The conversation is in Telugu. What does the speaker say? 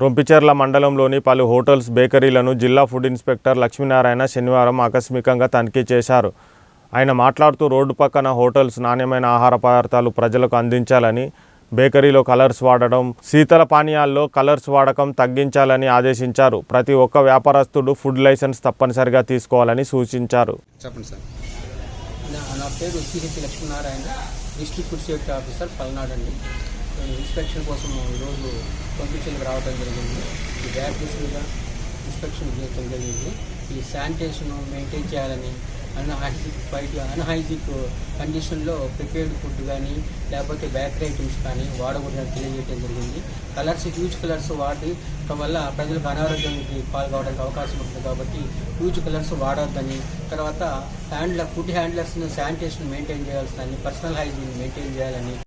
రొంపిచెర్ల మండలంలోని పలు హోటల్స్ బేకరీలను జిల్లా ఫుడ్ ఇన్స్పెక్టర్ లక్ష్మీనారాయణ శనివారం ఆకస్మికంగా తనిఖీ చేశారు. ఆయన మాట్లాడుతూ రోడ్డు పక్కన హోటల్స్ నాణ్యమైన ఆహార పదార్థాలు ప్రజలకు అందించాలని బేకరీలో కలర్స్ వాడడం శీతల పానీయాల్లో కలర్స్ వాడకం తగ్గించాలని ఆదేశించారు. ప్రతి ఒక్క వ్యాపారస్తుడు ఫుడ్ లైసెన్స్ తప్పనిసరిగా తీసుకోవాలని సూచించారు. చెప్పండి సార్. నా పేరు CH Lakshminarayana district food safety officer Palnadu అండి. ఇన్స్పెక్షన్ కోసం ఈరోజు పంపించేందుకు రావడం జరిగింది. ఈ బ్యాటరీస్ మీద ఇన్స్పెక్షన్ చేయడం జరిగింది. ఈ శానిటేషన్ మెయింటైన్ చేయాలని అన్హైజిక్ బయట అన్హైజిక్ కండిషన్లో ప్రిపేర్డ్ ఫుడ్ కానీ లేకపోతే బేకరీ ఐటమ్స్ కానీ వాడకూడదని తెలియజేయడం జరిగింది. కలర్స్ హ్యూజ్ కలర్స్ వాడటం వల్ల ప్రజలకు అనారోగ్యానికి పాల్గొవడానికి అవకాశం ఉంటుంది కాబట్టి హ్యూజ్ కలర్స్ వాడొద్దని తర్వాత హ్యాండ్ల ఫుడ్ హ్యాండ్లర్స్ని శానిటేషన్ మెయింటైన్ చేయాల్సిన పర్సనల్ హైజీన్ మెయింటైన్ చేయాలని